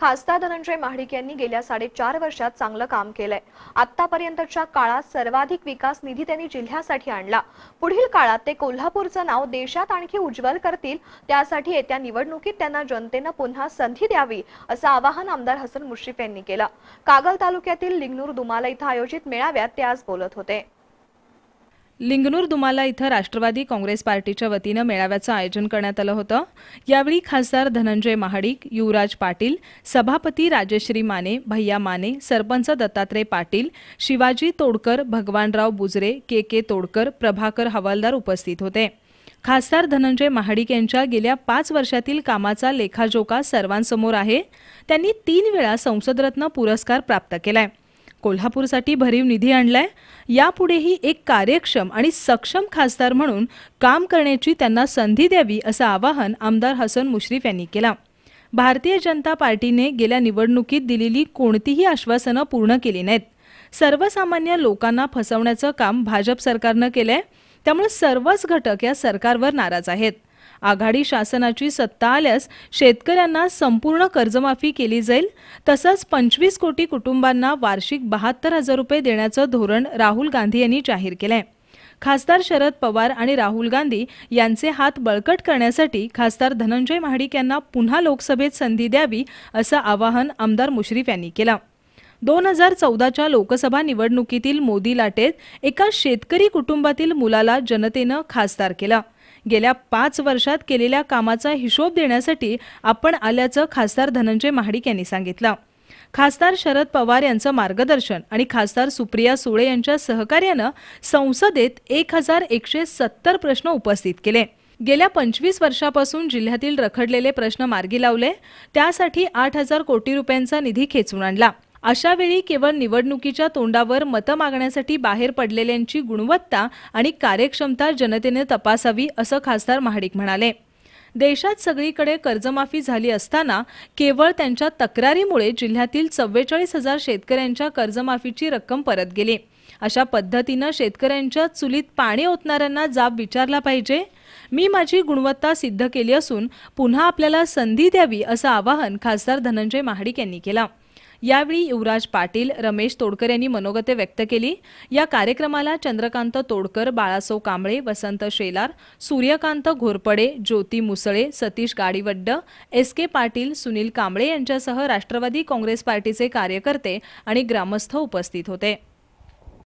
खासदार धनंजय महाडिक यांनी गेल्या साडेचार वर्षात चांगलं काम केलंय. आतापर्यंतच्या काळात सर्वाधिक विकास निधी त्यांनी जिल्ह्यासाठी आणला. पुढील काळात ते कोल्हापूरचं नाव देशात आणखी उज्ज्वल करतील त्यासाठी येत्या निवडणुकीत त्यांना जनतेनं पुन्हा संधी द्यावी असं आवाहन आमदार हसन मुश्रीफ यांनी केलं. कागल तालुक्यातील लिंगनूर दुमाला इथं आयोजित मेळाव्यात ते आज बोलत होते. लिंगनूर दुमाला इथं राष्ट्रवादी काँग्रेस पार्टीच्या वतीनं मेळाव्याचं आयोजन करण्यात आलं होतं. यावेळी खासदार धनंजय महाडिक युवराज पाटील सभापती राजश्री माने भैया माने सरपंच दत्तात्रय पाटील शिवाजी तोडकर भगवानराव बुजरे के के तोडकर प्रभाकर हवालदार उपस्थित होते. खासदार धनंजय महाडिक यांच्या गेल्या पाच वर्षातील कामाचा लेखाजोखा सर्वांसमोर आहे. त्यांनी तीन वेळा संसदरत्न पुरस्कार प्राप्त केलाय. कोल्हापूरसाठी भरीव निधी आणलाय. यापुढेही एक कार्यक्षम आणि सक्षम खासदार म्हणून काम करण्याची त्यांना संधी द्यावी असं आवाहन आमदार हसन मुश्रीफ यांनी केलं. भारतीय जनता पार्टीने गेल्या निवडणुकीत दिलेली कोणतीही आश्वासनं पूर्ण केली नाहीत. सर्वसामान्य लोकांना फसवण्याचं काम भाजप सरकारनं केलंय. त्यामुळे सर्वच घटक या सरकारवर नाराज आहेत. आघाडी शासनाची सत्ता आल्यास शेतकऱ्यांना संपूर्ण कर्जमाफी केली जाईल. तसंच पंचवीस कोटी कुटुंबांना वार्षिक बहात्तर हजार रुपये देण्याचं धोरण राहुल गांधी यांनी जाहीर केलंय. खासदार शरद पवार आणि राहुल गांधी यांचे हात बळकट करण्यासाठी खासदार धनंजय महाडिक यांना पुन्हा लोकसभेत संधी द्यावी असं आवाहन आमदार मुश्रीफ यांनी केलं. दोन हजार चौदाच्या लोकसभा निवडणुकीतील मोदी लाटेत एका शेतकरी कुटुंबातील मुलाला जनतेनं खासदार केलं. गेल्या पाच वर्षात केलेल्या कामाचा हिशोब देण्यासाठी आपण आल्याचं खासदार धनंजय महाडिक यांनी सांगितलं. खासदार शरद पवार यांचं मार्गदर्शन आणि खासदार सुप्रिया सुळे यांच्या सहकार्यानं संसदेत एक हजार एकशे सत्तर प्रश्न उपस्थित केले. गेल्या पंचवीस वर्षापासून जिल्ह्यातील रखडलेले प्रश्न मार्गी लावले. त्यासाठी आठ हजार कोटी रुपयांचा निधी खेचून आणला. अशा वेळी केवळ निवडणुकीच्या तोंडावर मतं मागण्यासाठी बाहेर पडलेल्यांची गुणवत्ता आणि कार्यक्षमता जनतेने तपासावी असं खासदार महाडिक म्हणाले. देशात सगळीकडे कर्जमाफी झाली असताना केवळ त्यांच्या तक्रारीमुळे जिल्ह्यातील चव्वेचाळीस हजार शेतकऱ्यांच्या कर्जमाफीची रक्कम परत गेली. अशा पद्धतीनं शेतकऱ्यांच्या चुलीत पाणी ओतणाऱ्यांना जाब विचारला पाहिजे. मी माझी गुणवत्ता सिद्ध केली असून पुन्हा आपल्याला संधी द्यावी असं आवाहन खासदार धनंजय महाडिक यांनी केलं. यावेळी युवराज पाटील रमेश तोडकर यांनी मनोगते व्यक्त केली. या कार्यक्रमाला चंद्रकांत तोडकर बाळासो कांबळे वसंत शेलार सूर्यकांत घोरपडे ज्योती मुसळे सतीश गाडीवड्ड एस के पाटील सुनील कांबळे यांच्यासह राष्ट्रवादी काँग्रेस पार्टीचे कार्यकर्ते आणि ग्रामस्थ उपस्थित होते.